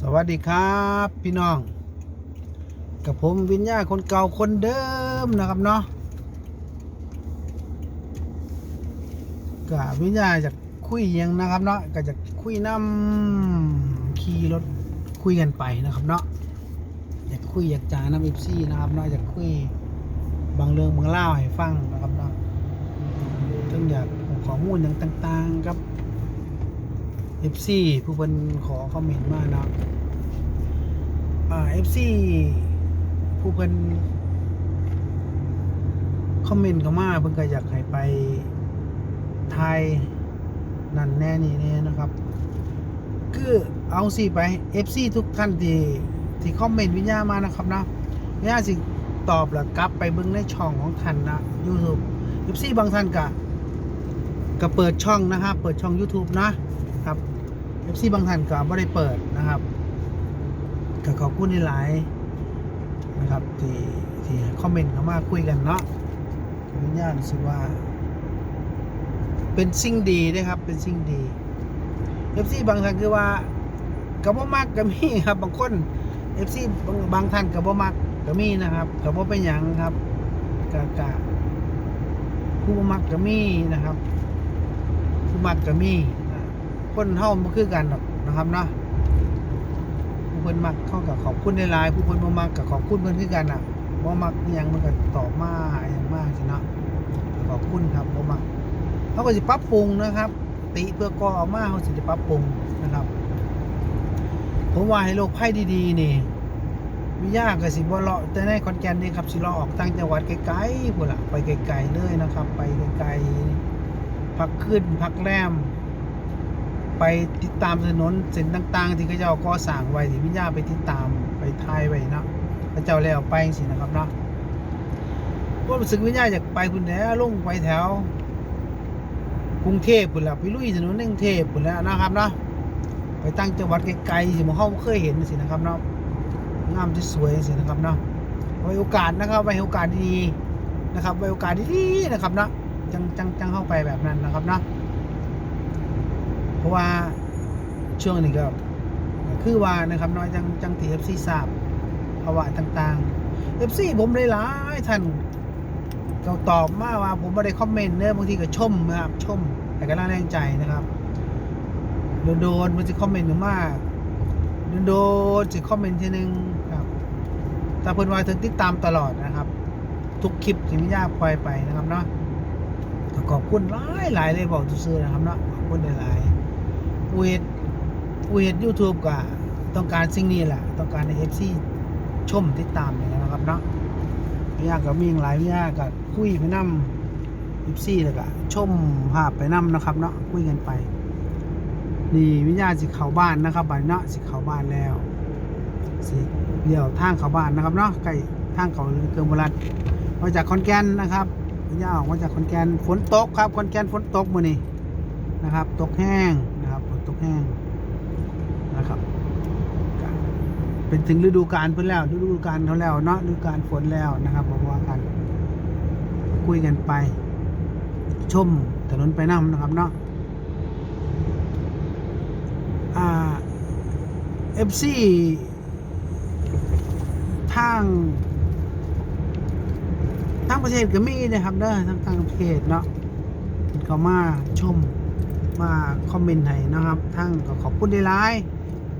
สวัสดีครับพี่น้อง กับผมวิญญาคนเก่าคนเดิมนะครับเนาะกับวิญญาจะคุยยังนะครับเนาะก็จะคุยน้ำขี่รถคุยกันไปนะครับเนาะอยากคุยอยากจาน้ำเอฟซีนะครับเนาะอยากคุยบางเรื่องบางเล่าให้ฟังนะครับเนาะถึงอยากเอข้อมูลอย่างต่าง ๆ ครับ FC ผู้เพิ่นขอคอมเมนต์มาเนาะอ่า FC ผู้เพิ่นคอมเมนต์เข้ามาเพิ่นก็อยากให้ไปไทยนั่นแน่นี่แน่นะครับ คือเอาสิไป FC ทุกท่านที่ที่คอมเมนต์วิญญามานะครับนะวิญญาสิตอบแล้วกลับไปเบิ่งในช่องของท่านนะ YouTube FC บางท่านก็ก็เปิดช่องนะครับเปิดช่อง YouTube นะ ครับ FC บางท่านก็ไม่ได้เปิดนะครับก็ขอบคุณหลายๆนะครับ ที่ที่คอมเมนต์เข้ามาคุยกันเนาะขออนุญาตสึกว่า เป็นสิ่งดีนะครับ เป็นสิ่งดี FC บางท่านคือว่ากับบ่มักก็มีครับบางคน FC บางบางท่านกับบ่มักก็มีนะครับกับบ่เป็นหยังครับกะกะผู้บ่มักก็มีนะครับ ผู้มักก็มี คนเฮาบ่คือกันหรอกนะครับเนาะผู้เพิ่นมักเข้ากับขอบคุณในไลน์ผู้เพิ่นบ่มักก็ขอบคุณเพิ่นคือกันน่ะบ่มักยังมันก็ตอบมาอย่างมากสิเนาะขอบคุณครับบ่มักเขาก็สิปรับปรุงนะครับ ติเพื่อก่อออกมาเขาสิจะปรับปรุงนะครับ ผมว่าให้โลกภัยดีๆนี่มียากก็สิบ่เลาะแต่ในขอนแก่นนี่ครับสิเลาะออกต่างจังหวัดไกลๆพุ่นล่ะไปไกลๆเลยนะครับ ไปไกลๆพักขึ้นพักแรม ไปติดตามถนนเส้นต่างๆ ที่เขาเจ้าก่อสร้างไว้ที่วิญญาไปติดตามไปทายไว้เนาะเขาเจ้าแล้วไปสินะครับเนาะว่ารู้สึกวิญญาอยากไปคุณแหล้วลงไปแถว กรุงเทพพุ่นละไปลุยถนนในกรุงเทพพุ่นแล้วนะครับเนาะไปตั้งจังหวัดไกลๆสิหมเขาเคยเห็นสินะครับเนาะงามที่สวยสินะครับเนาะไว้โอกาสนะครับไว้โอกาสดีๆนะครับไว้โอกาสดีๆนะครับเนาะจังจังจังเข้าไปแบบนั้นนะครับเนาะ ราะว่าช่วงนี้ก็คือว่านะครับน้อยจังจังที่ FC ทราบภาวะต่างๆ FC ผมหลายท่านก็ตอบมาว่าผมไม่ได้คอมเมนต์เนอะบางทีก็ชมนะครับชมแต่ก็น่าแรงใจนะครับโดนๆมันจะคอมเมนต์หนูมากโดนๆจะคอมเมนต์ทีนึงครับแต่เพิ่อนว่าถึงติดตามตลอดนะครับ ทุกคลิปที่มิยาปล่อยไปนะครับเนาะขอบคุณหลายหลายเลยบอกซื่อนะครับเนาะขอบคุณหลายๆ อูเฮ็ดอูเฮ็ดยูทูบก็ต้องการสิ่งนี้แหละ ต้องการในเอฟซีชมติดตามอย่างนี้นะครับเนาะพี่ยาก็มีหลายพี่ยาก็คุยไปนำเอฟซีแล้วก็ชมภาพไปนำนะครับเนาะคุยกันไป นี่วิญญาณสิเข้าบ้านนะครับบัดนี้เนาะสิเข้าบ้านแล้วสิเลี้ยวทางเข้าบ้านนะครับเนาะใกล้ทางเขาเกิมบรัดมาจากขอนแกนนะครับวิญญาณออกมาจากขอนแกนฝนตกครับขอนแกนฝนตกมือนี้นะครับ ตกแห้ง แห้งนะครับ เป็นถึงฤดูกาลเพิ่นแล้ว ฤดูกาลเขาแล้วเนาะฤดูกาลฝนแล้วนะครับบอกว่ากันคุยกันไป ชมถนนไปน้ำนะครับเนาะเอฟซีทางทั้งประเทศก็มีนะครับเด้อทั้งต่างประเทศเนาะเขามาชม มาคอมเมนต์ให้นะครับทั้งขอบคุณหลาย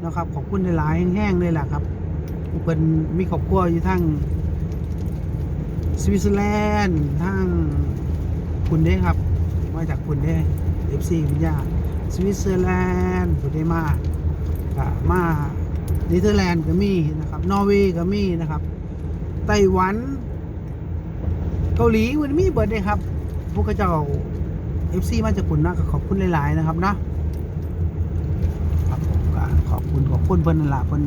นะครับขอบคุณหลายแห้งๆเลยแหละครับเพิ่นมีครอบครัวอยู่ทั้งสวิตเซอร์แลนด์ทั้งคุณเด้ครับมาจากคุณเด้ FC วิญญาสวิตเซอร์แลนด์คุณเด้มาก็มาเนเธอร์แลนด์ก็มีนะครับนอร์เวย์ก็มีนะครับไต้หวัน เกาหลีมันมีเบิร์ดเลยครับ พวกขาเจ้า FC มาจากปุ่นะขอบคุณหลาย ๆ นะครับนะครับผมก็ขอบคุณขอบคุณเพิ่นนั่นละเพิ่น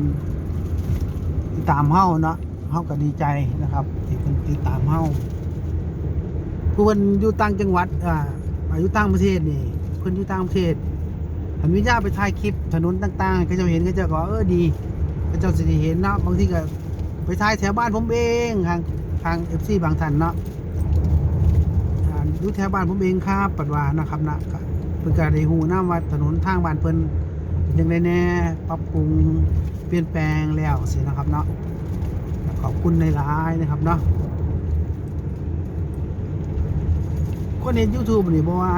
ติดตามเฮ้าเนาะเฮ้าก็ดีใจนะครับที่เพิ่นติดตามเฮาผู้เพิ่นอยู่ต่างจังหวัดอ่าอยู่ต่างประเทศนี่เพิ่นอยู่ต่างประเทศหันวิญญาไปถ่ายคลิปถนนต่างๆเขาเจ้าเห็นเขาเจ้าก็เออดีเขาเจ้าสิด้เห็นเนาะบางทีก็ไปถ่ายแถวบ้านผมเองทางทาง FC บางท่านเนาะ อยู่แถวบ้านผมเองครับปัดวานะครับนะเพิ่นก็ได้ฮู้นํว่าถนนทางบ้านเพิ่นยังได้แน่ปรับปรุงเปลี่ยนแปลงแล้วสินะครับเนาะขอบคุณในร้ายนะครับเนาะคนเห็น YouTube นี่บอกว่า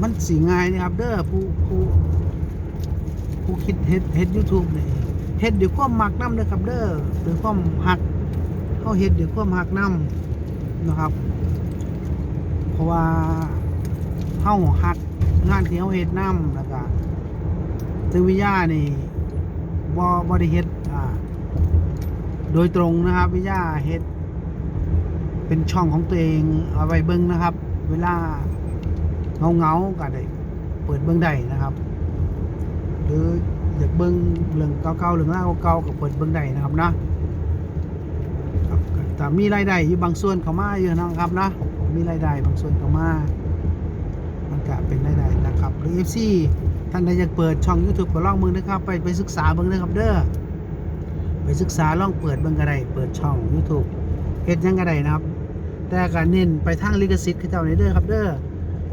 มันสีง่ายนะครับ เด้อผู้ผู้ผู้คิดเฮ็ดเฮ็ด YouTube นี่เฮ็ดด้วยความมักนํเด้อครับเด้อด้วยความหักเขาเฮ็ดด้วยความหักนํ นะครับ เพราะว่าเฮาหักงานที่เฮาเฮ็ดนํแล้วก็ถึงวิทยานี่บ่บ่ได้เฮ็ดอ่าโดยตรงนะครับวิทยาเฮ็ดเป็นช่องของตัวเองเอาไว้เบิ่งนะครับ เวลาเงาเงาก็ได้เปิดเบิ้งได้นะครับ หรืออยากเบิ้งเรื่องเก่าๆเรื่องราเก่าๆก็เปิดเบิ้งได้นะครับนะ แต่มีรายได้อยู่บางส่วนเข้ามาอยู่นะครับนะมีรายได้บางส่วนเข้ามามันก็เป็นรายได้นะครับ หรือ FC ท่านใดอยากเปิดช่อง YouTube ก็ลองเบิ่งนะครับ ไปไปศึกษาเบิ่งนะครับเด้อไปศึกษาลองเปิดเบิ่งก็ได้เปิดช่อง YouTube เฮ็ดยังก็ได้นะครับ แต่ก็เน้นไปทางลิขสิทธิ์เขาเจ้าในเด้อครับเด้อ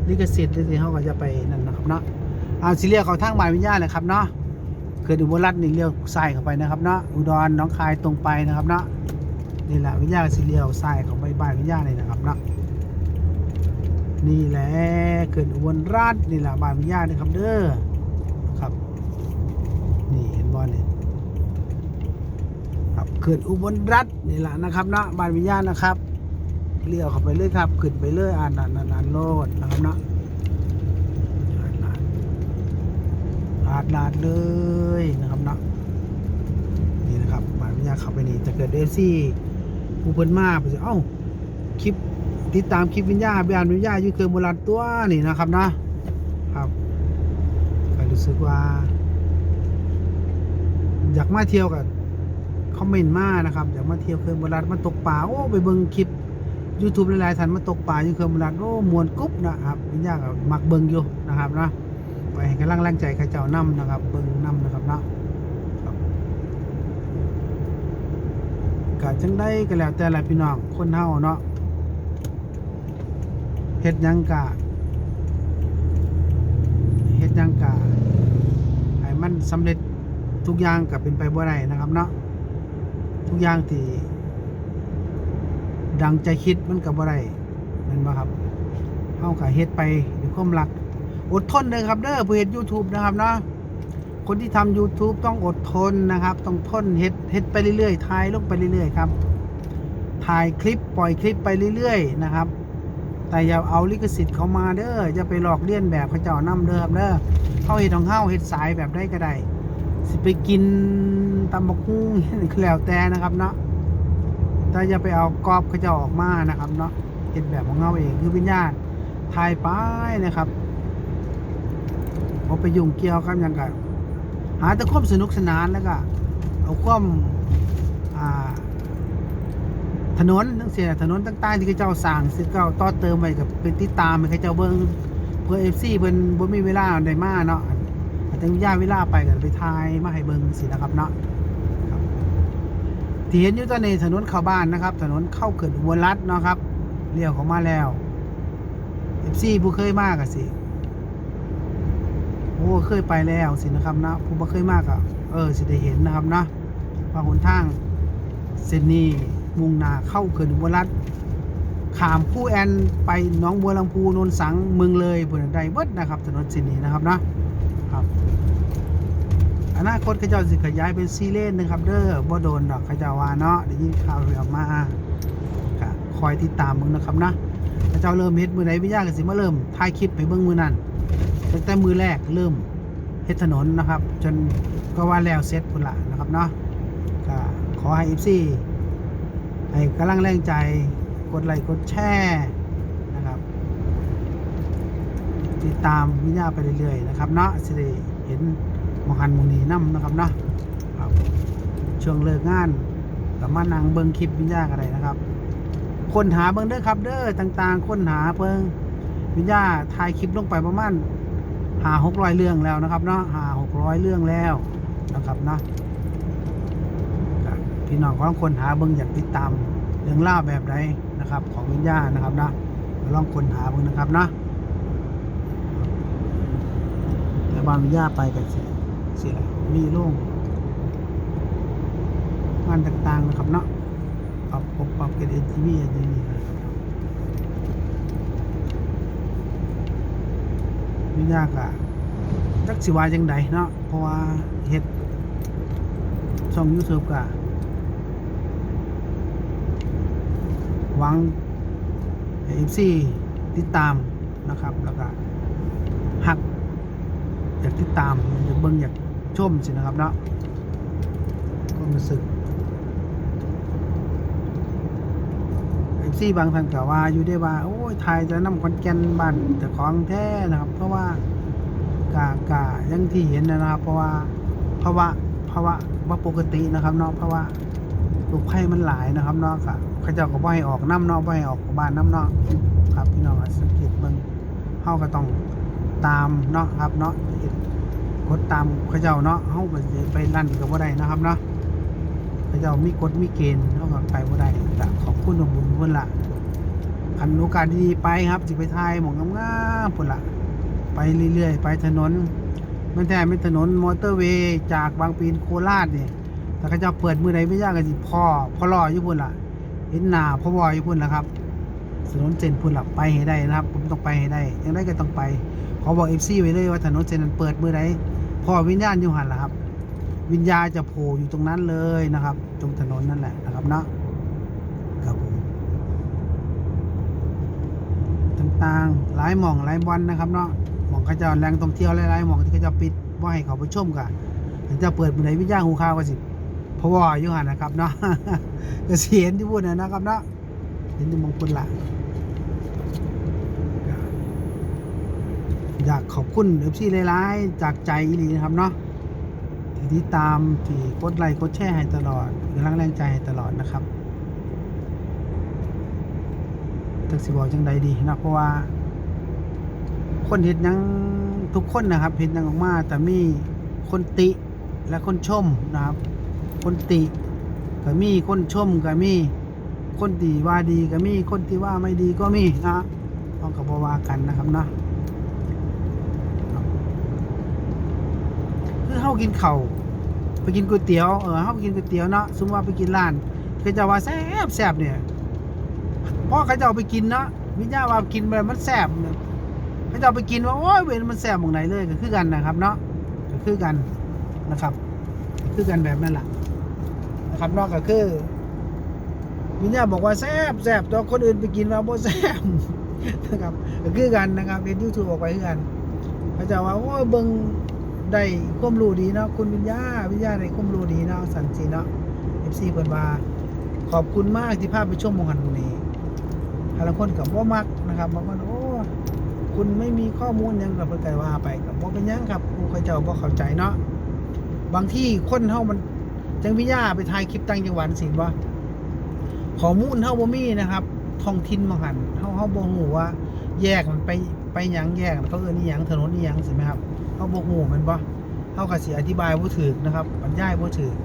ลิขสิทธิ์ที่เขาก็จะไปนั่นนะครับเนาะอ่าสิเลียเขาทางบานวิญญาณเลยครับเนาะเกิดอุบลรัตน์นี่เลี้ยวซ้ายเข้าไปนะครับเนาะอุดรหน้องคายตรงไปนะครับเนาะ นี่แหละวิญญาณสิเลียวซ้ายข้าไปบ้านวิญญาณเลยนะครับนะนี่แหละเกิดอุบลรัตน์นี่แหละบานวิญญาณนะครับเด้อครับ นี่เห็นบอลนี่ครับเกิดอุบลรัตน์นี่แหละนะครับนะบานวิญญาณนะครับเลี้ยวเข้าไปเลยครับขึ้นไปเลยอ่านอ่านอ่านอ่านโลดนะครับนะอ่านอ่านอ่านเลยนะครับนะนี่นะครับหมายวิญญาณเข้าไปนี่จะเกิดเอฟซี ผู้เพิ่นมาไปสิเอ้าคลิปติดตามคลิปวิญญาณวิญญาณวิญญาณอยู่เกินโบราณตัวนี่นะครับนะครับก็รู้สึกว่า อยากมาเที่ยวกับคอมเมนต์มานะครับอยากมาเที่ยวเขื่อนโบราณมาตกปลาโอ้ไปเบิ่งคลิป YouTube หลายๆท่านมาตกปลาอยู่เขื่อนโบราณโอ้มวนกุ๊บนะครับวิญญาณก็มักเบิ่งอยู่นะครับนะไปให้กำลังแรงใจข้าเจ้านํนะครับ เบิ่งนํนะครับเนาะครับ ก็จังได้ก็แล้วแต่ละพี่น้องคนเฮาเนาะเฮ็ดหยังกะเฮ็ดหยังกะให้มันสำเร็จทุกอย่างก็เป็นไปบ่ได้นะครับเนาะทุกอย่างที่ดังใจคิดมันก็บ่ได้แม่นบ่ครับเฮาก็เฮ็ดไปด้วยความรักอดทนเลยครับเด้อผู้เฮ็ด YouTube นะครับเนาะ คนที่ทำ YouTube ต้องอดทนนะครับ ต้องทนเฮ็ดเฮ็ดไปเรื่อยๆถ่ายลงไปเรื่อยๆครับ ถ่ายคลิปปล่อยคลิปไปเรื่อยๆนะครับ แต่อย่าเอาลิขสิทธิ์เขามาเด้ออย่าไปหลอกเลียนแบบเขาเจ้านํเด้อเด้อเฮาเฮ็ดของเฮาเฮ็ดสายแบบได้ก็ได้สิไปกินตำบักหุ่งก็แล้วแต่นะครับเนาะแต่อย่าไปเอากรอบเขาเจะออกมานะครับเนาะเห็นแบบของเราเองคือวิญญาณทายไปนะครับพอไปยุ่งเกี่ยวกันอย่างกัน หาแต่ความสนุกสนานแล้วก็เอาความถนนทั้งเสียถนนต่างๆที่เขาเจ้าสร้างซึ่งเขาต่อเติมไปกับเป็นติดตามให้เขาเจ้าเบิ้งเพื่อเอฟซีเพิ่นบ่มีเวลาได้มาเนาะแต่วิญญาเวลาไปกันไปทายมาให้เบิ้งสินะครับเนาะที่เห็นอยู่ตอนนี้ถนนเข้าบ้านนะครับ ถนนเข้าเกิดอุบลรัฐเนาะครับเลี้ยวเข้ามาแล้วเอฟซีผู้เคยมากอะสิ อ้เคยไปแล้วสินะครับนะผู้บ่เคยมากอะเออ สิได้เห็นนะครับนะว่าหนทางเส้นนี้มุ่งหน้าเข้าเกิดอุบลรัฐขามผู้แอนไปน้องบัวลำพูนนสังเมืองเลยบนใดเบิดนะครับถนนเส้นนี้นะครับนะครับอนาคตขจ้าสิขยายเป็นซีเลนนะครับ เด้อบ่โดนดอกขจ้าวาเนาะได้ยินข่าวเรือมาคอยติดตามมึงนะครับนะขจ้าเริ่มเฮ็ดมือไหนวิญญาณก็สิมาเริ่มถ่ายคลิปไปเบิ่งมือนั้น ตั้งแต่มือแรกเริ่มเฮ็ดถนนนะครับ จนก็ว่าแล้วเสร็จพุ่นละนะครับเนาะก็ขอให้ FC ให้กำลังแรงใจกดไลค์กดแชร์นะครับ ติดตามวิญญาไปเรื่อยๆนะครับเนาะสิได้เห็นมหันมองนีน้ำนะครับเนาะครับช่วงเลิกงานกับมานั่งเบิ้งคลิปวิญญาอะไรนะครับค้นหาเบิ้งเด้อครับเด้อต่างๆค้นหาเพิ่งวิญญาถ่ายคลิปลงไปประมาณ หาหกร้อยเรื่องแล้วนะครับเนาะหาหกร้อยเรื่องแล้วนะครับเนาะพี่น้องของคนหาเบิ้งอยากติดตามเรื่องล่าแบบใดนะครับ ของวิญญาณนะครับเนาะลองคนหาเบิ้งนะครับเนาะบางย่าไปกันสิสิละมีโล่งงานต่างๆนะครับเนาะปรับปรับปรับกันเอ็นทีวีอันนี้นะครับ ไม่ยากอะจักสิว่าจังใดเนาะเพราะว่าเฮ็ดช่องยูทูบกะหวังเอฟซีติดตามนะครับ แล้วก็หัก อยากติดตามอยากเบิ่งอยากชมสินะครับเนาะก็รู้สึกเอ ฟซีบางท่านก็ว่าอยู่ได้ว่าโอ้ยไทยจะนำคอนแกนบ้านแต่ของแท้นะครับ เพราะว่ากากาอยังที่เห็นนะครับ เพราะว่าภาวะภาวะว่าปกตินะครับเนาะเพราะว่าลูกไผ่มันหลายนะครับเนาะก็เขาเจ้าก็บ่ให้ออกน้ำเนาะบ่ให้ออกบ้านน้ำเนาะครับพี่น้องก็สังเกตเบิ่งเฮาก็ต้องตามเนาะครับเนาะกดตามเขาเจ้าเนาะเฮาไปไปลั่นก็บ่ได้นะครับเนาะ เจ้ามีกฎมีเกณฑ์เฮาก็ไปบ่ได้ก็ขอบคุณของบุญเพิ่นละคันโอกาสดีๆไปครับสิไปถ่ายหมองงามๆพุ่นละไปเรื่อยๆ ไปถนนมันแท้เป็นถนนมอเตอร์เวย์จากบางปีนโคราชนี่แต่เขาเจ้าเปิดมือใดไม่ยากก็สิพ่อพ่อรออยู่พุ่นล่ะ เห็นหนาพ่อวออยู่พุ่นล่ะครับถนนเส้นพุ่นล่ะไปให้ได้นะครับ ผมต้องไปให้ได้ ยังไงก็ต้องไปขอบอกเอฟซีไว้เลยว่าถนนเส้นนั้นเปิดมือไรพอวิญญาณอยู่หันล่ะครับ วิญญาณจะโผล่อยู่ตรงนั้นเลยนะครับตรงถนนนั่นแหละนะครับเนาะครับผมต่างๆหลายหม่องหลายบอลนะครับเนาะหม่องเขาเจะแหล่งท่องเที่ยวหลายๆหม่องที่เขาจะปิดว่าให้เขาไปชมกันถึงจะเปิดเมื่อไรวิญญาณหูข้าวก็สิพะวอยู่หันนะครับเนาะก็สิเห็นที่พูดนะนะครับเนาะเห็นที่มองคนละอยากขอบคุณเอฟซีหลายๆจากใจอีหลีนะครับเนาะ ติดตามที่กดไลค์กดแชร์ให้ตลอดกำลังแรงใจให้ตลอดนะครับจักสิบอกจังใดดีนะเพราะว่า คนเห็นยังทุกคนนะครับเห็นยังออกมาแต่มีคนติและคนชมนะครับ คนติก็มีคนชมก็มีคนดีว่าดีก็มีคนที่ว่าไม่ดีก็มีนะต้องกับว่ากันนะครับเนาะคือเฮากินเข้า ไปกินก๋วยเตี๋ยวเออเฮาไปกินก๋วยเตี๋ยวเนาะสมมติว่าไปกินร้านเขาจะว่าแซ่บแซ่บเนี่ยพอเขาจะเอาไปกินเนาะวิญญาว่ากินไปมันแซ่บเนี่ยเขาจะเอาไปกินว่าโอ้ยเวรมันแซ่บตรงไหนเลยก็คือกันนะครับเนาะก็คือกันนะครับคือกันแบบนั้นแหละนะครับนอกก็คือวิญญาบอกว่าแซ่บแซ่บตัวคนอื่นไปกินว่าบ่แซ่บนะครับก็คือกันนะครับเป็นยูทูบออกไปคือกันเขาจะว่าโอ้ยเบิง ได้ควมรู้ดีเนาะคุณวิญญาวิญญาได้ควมรู้ดีเนาะสันสีเนาะเอฟซีเพิ่นว่าขอบคุณมากที่พาไปชมหมงหันตรงนี้หลายคนกับว่ามักนะครับบางคนโอ้คุณไม่มีข้อมูลยังกับเพิ่นก็ว่าไปกับบ่เป็นยังครับผู้เขาเจ้าบ่เข้าใจเนาะบางที่คนเฮามันจังวิญญาไปถ่ายคลิปต่างจังหวัดสิบ่ข้อมูลเฮาบ่มีนะครับท้องถิ่นมงหันเฮาเฮาบ่ฮู้ว่า แยกมันไปไปหยังแยกเขาเอิ้นอีหยังถนนอีหยังสิไหมครับ เฮาบ่ฮู้แมันบ่เฮาก็สิอธิบายบ่ถูกนะครับบรรยายบ่ถูก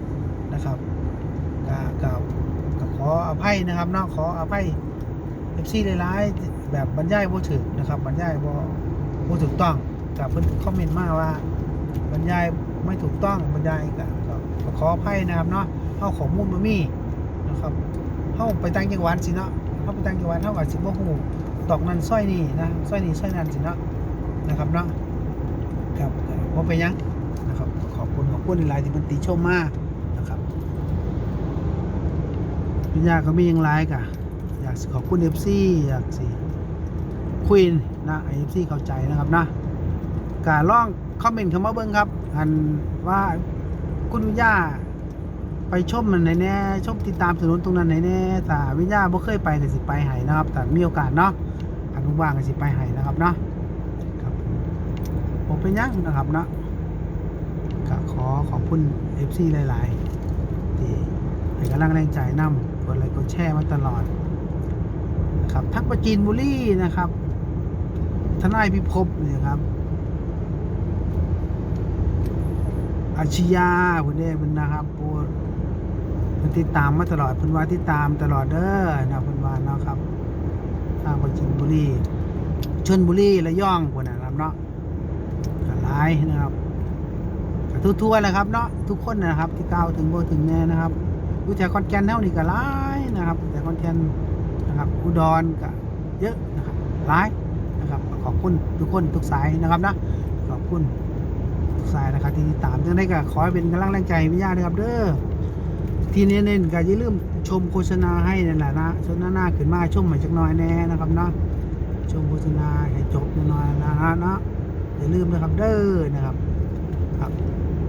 นะครับก็ก็ก็ขออภัยนะครับเนาะขออภัย FC หลายแบบบรรยายบ่ถูกนะครับบรรยายบ่บ่ถูกต้องก็เพิ่อนคอมเมนต์มาว่า บรรยายไม่ถูกต้องบรรยายก็ก็ก็ขออภัยนะครับเนาะเฮาข้อมูลบ่มีนะครับเฮาไปต่างจังหวัดสิเนาะเฮาไปต่างจังหวัดเฮาก็สิบ่ฮู้ตอกนั้นสร้อยนี่นะสร้อยนี่สร้อยนั่นสิเนาะนะครับเนาะ ครับว่าไปยังนะครับขอบคุณขอบคุณหลายที่มันติชมมากนะครับพี่ยาก็มียังไลกะอยากขอบคุณเอฟซีอยากสิคุยนนะเอฟซีเข้าใจนะครับนะกาล่องคอมเมนต์เข้ามาเบิ้งครับอันว่าคุณวิญญาไปชมมันไหนแน่ชมติดตามถนนตรงนั้นไหนแน่แต่วิญญาบ่เคยไปก็สิไปให้นะครับแต่มีโอกาสเนาะอันว่างๆก็สิไปให้นะครับเนาะ ผมเป็นยังนะครับเนาะก็ขอขอบคุณ FC หลาย ๆ ที่ให้กำลังแรงใจนำกดไลค์กดแชร์มาตลอดนะครับทักประจีนบุรีนะครับ ทนายพิภพเนี่ยครับอาชยาคุณเด้เพิ่นนะครับโอ้เพิ่นติดตามมาตลอดพิ่นว่าติดตามตลอดเด้อนะพิ่นว่าเนาะครับ ทางประจินบุรีชนบุรีระย่องพวกนั้นครับเนาะายนะครับก็ทั่วๆแหละครับเนาะทุกคนนะครับที่ก้าวถึงโบถึงแน่นะครับอยู่แถวขอนแกนเท่านี้ก็หลายนะครับแต่ขอนแกนนะครับอุดรก็เยอะนะครับหลายนะครับขอบคุณทุกคนทุกสายนะครับนะขอบคุณทุกสายนะครับที่ติดตามจังได้ก็ขอให้เป็นกำลังแรงใจพี่ย่าด้วยครับ เด้อที่เน้นๆก็อย่าลืมชมโฆษณาให้นั่นแหละนะชมหน้าๆขึ้นมาชมใหม่จักหน่อยแน่นะครับเนาะชมโฆษณาให้จบหน่อยนะนะ อย่าลืมนะครับเด้อนะครับครับ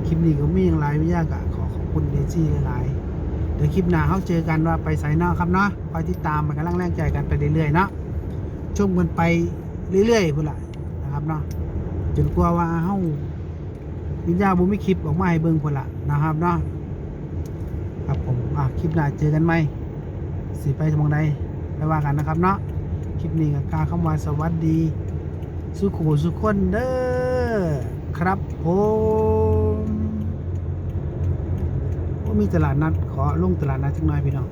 คลิปนี้ก็มีอย่างไรไม่ยากอะขอขอบคุณเดซี่หลายๆเดี๋ยวคลิปหน้าเขาเจอกันว่าไปไสเนาะครับเนาะคอยติดตามมันกำลังแรงใจกันไปเรื่อยๆเนาะชมกันไปเรื่อยๆพุ่นละนะครับเนาะจนกลัวว่าเฮาวิญญาบุมีคลิปออกมาให้เบิ่งพุ่นละนะครับเนาะครับผมอะคลิปหน้าเจอกันไหมสิไปทางใดไปว่ากันนะครับเนาะคลิปนี้ก็กาคำว่าสวัสดี สุขูสุขคนเด้อครับผมว่ามีตลาดนัดขอลงตลาดนัดสักหน่อยพี่น้อง